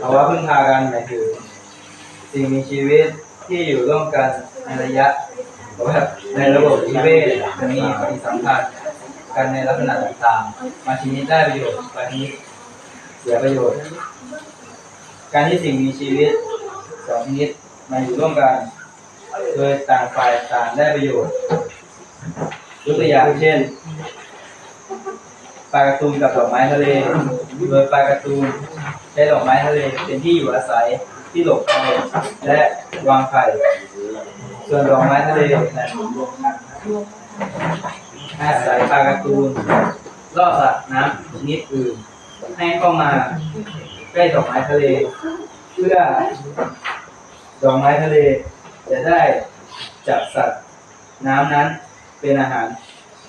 ภาวะพึ่งพากันหมายถึงสิ่งมีชีวิตที่อยู่ร่วมกันในระยะแบบในระบบนิเวศจะมีปฏิสัมพันธ์กันในลักษณะต่างๆบางชนิดได้ประโยชน์บางชนิดเสียประโยชน์ การที่สิ่งมีชีวิตสองชนิดมาอยู่ร่วมกัน โดยต่างฝ่ายต่างได้ประโยชน์ยกตัวอย่างเช่น ปลาการ์ตูนกับดอกไม้ทะเล โดยปลาการ์ตูนใช้ดอกไม้ทะเลเป็นที่อยู่อาศัยที่หลบภัยและวางไข่ส่วนดอกไม้ทะเลนั้นอาศัยปลาการ์ตูนล่อสัตว์น้ำชนิดอื่น ให้เข้ามาใกล้ดอกไม้ทะเล เพื่อดอกไม้ทะเล จะได้จับสัตว์น้ำนั้นเป็นอาหาร